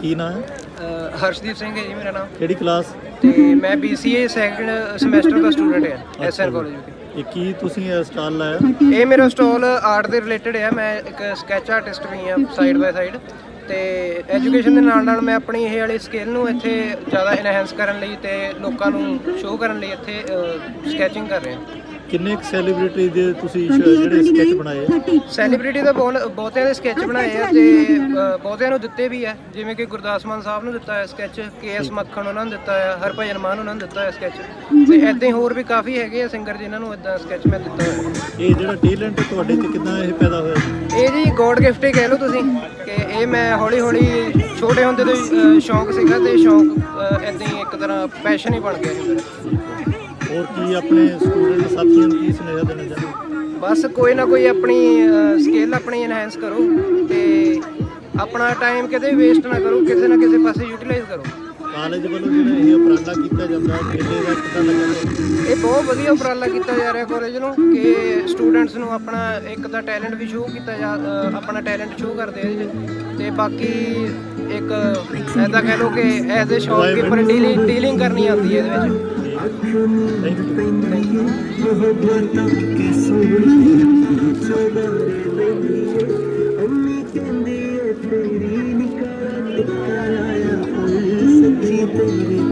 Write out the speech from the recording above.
ਕੀ ਨਾਮ ਹੈ? ਹਰਸ਼ਦੀਪ ਸਿੰਘ ਹੈ ਜੀ ਮੇਰਾ ਨਾਮ। ਕਿਹੜੀ ਕਲਾਸ? ਤੇ ਮੈਂ BCA ਸੈਕੰਡ ਸਮੈਸਟਰ ਦਾ ਸਟੂਡੈਂਟ ਹਾਂ ਐਸਆਰ ਕਾਲਜ ਵਿੱਚ ਇਹ ਕੀ ਤੁਸੀਂ ਸਟਾਲ ਲਾਇਆ? ਇਹ ਮੇਰਾ ਸਟਾਲ ਆਰਟ ਦੇ ਰਿਲੇਟਡ ਹੈ ਮੈਂ ਇੱਕ ਸਕੈਚ ਆਰਟਿਸਟ ਵੀ ਹਾਂ ਸਾਈਡ ਬਾਈ ਸਾਈਡ ਤੇ ਐਜੂਕੇਸ਼ਨ ਦੇ ਨਾਲ ਨਾਲ ਮੈਂ ਆਪਣੀ ਇਹ ਵਾਲੀ ਸਕਿੱਲ ਨੂੰ ਇੱਥੇ ਜ਼ਿਆਦਾ ਐਨਹਾਂਸ ਕਰਨ ਲਈ ਤੇ ਲੋਕਾਂ ਨੂੰ ਸ਼ੋਅ ਕਰਨ ਲਈ ਇੱਥੇ ਸਕੈਚਿੰਗ ਕਰ ਰਿਹਾ। ਕਿੰਨੇ ਸੈਲੀਬ੍ਰਿਟੀ ਦੇ ਤੁਸੀਂ ਸ਼- ਜਿਹੜੇ ਸਕੈਚ ਬਣਾਏ? ਸੈਲੀਬ੍ਰਿਟੀ ਦਾ ਬਹੁਤ- ਬਹੁਤਿਆਂ ਦੇ ਸਕੈਚ ਬਣਾਏ ਆ ਤੇ ਅ, ਬਹੁਤਿਆਂ ਨੂੰ ਦਿੱਤੇ ਵੀ ਆ। ਜਿਵੇਂ ਕਿ ਗੁਰਦਾਸ ਮਾਨ ਸਾਹਿਬ ਨੂੰ ਦਿੱਤਾ ਹੈ ਸਕੈਚ ਕੇਐਸ ਮੱਖਣ ਉਹਨਾਂ ਨੂੰ ਦਿੱਤਾ ਹੈ ਹਰਭਜਨ ਮਾਨ ਉਹਨਾਂ ਨੂੰ ਦਿੱਤਾ ਹੈ ਸਕੈਚ ਤੇ ਐਦਾਂ ਹੀ ਹੋਰ ਵੀ ਕਾਫੀ ਹੈਗੇ ਆ ਸਿੰਗਰ ਜਿਨ੍ਹਾਂ ਨੂੰ ਇਦਾਂ ਸਕੈਚ ਮੈਂ ਦਿੱਤਾ ਹੋਇਆ। ਇਹ ਜਿਹੜਾ ਟੈਲੈਂਟ ਤੁਹਾਡੇ ਚ ਕਿੱਦਾਂ ਇਹ ਪੈਦਾ ਹੋਇਆ? ਇਹ ਜੀ ਗੋਡ ਗਿਫਟ ਹੀ ਕਹਿ ਲਓ ਤੁਸੀਂ ਕਿ ਇਹ ਮੈਂ ਹੌਲੀ ਹੌਲੀ ਛੋਟੇ ਹੁੰਦੇ ਤੋਂ ਹੀ, ਅ, ਸ਼ੌਂਕ ਸੀਗਾ ਤੇ ਸ਼ੌਂਕ ਐਦਾਂ ਹੀ ਇੱਕ ਤਰ੍ਹਾਂ ਪੈਸ਼ਨ ਹੀ ਬਣ ਗਿਆ ਜੀ ਮੇਰਾ। ਹੋਰ ਕੀ ਆਪਣੇ ਸਟੂਡੈਂਟ ਸਾਥੀਆਂ ਨੂੰ ਕੀ ਸੁਨੇਹਾ ਦੇਣਾ ਚਾਹੁੰਦੇ? ਬਸ ਕੋਈ ਨਾ ਕੋਈ ਆਪਣੀ ਸਕਿੱਲ ਆਪਣੀ ਐਨਹਾਂਸ ਕਰੋ ਤੇ ਆਪਣਾ ਟਾਈਮ ਕਿਤੇ ਵੇਸਟ ਨਾ ਕਰੋ ਕਿਸੇ ਨਾ ਕਿਸੇ ਪਾਸੇ ਯੂਟਿਲਾਈਜ਼ ਕਰੋ। ਕਾਲਜ ਵੱਲੋਂ ਜਿਹੜਾ ਇਹ ਉਪਰਾਲਾ ਕੀਤਾ ਜਾਂਦਾ ਮੇਲੇ ਦਾ ਕਿੱਦਾਂ ਲੱਗਾ ਇਹ ਬਹੁਤ ਵਧੀਆ ਉਪਰਾਲਾ ਕੀਤਾ ਜਾ ਰਿਹਾ ਕਾਲਜ ਨੂੰ ਕਿ ਸਟੂਡੈਂਟਸ ਨੂੰ ਆਪਣਾ ਇੱਕ ਤਾਂ ਟੈਲੈਂਟ ਵੀ ਸ਼ੋਅ ਕੀਤਾ ਜਾ ਆਪਣਾ ਟੈਲੈਂਟ ਸ਼ੋਅ ਕਰਦੇ ਆ ਇਹਦੇ ਤੇ ਬਾਕੀ ਇੱਕ ਐਦਾਂ ਕਹਿ ਲਓ ਕਿ as a shopkeeper dealing dealing ਕਰਨੀ ਆਉਂਦੀ ਹੈ ਇਹਦੇ ਵਿੱਚ। तेरी निकाल निकाल आया कोई सच्ची तेरी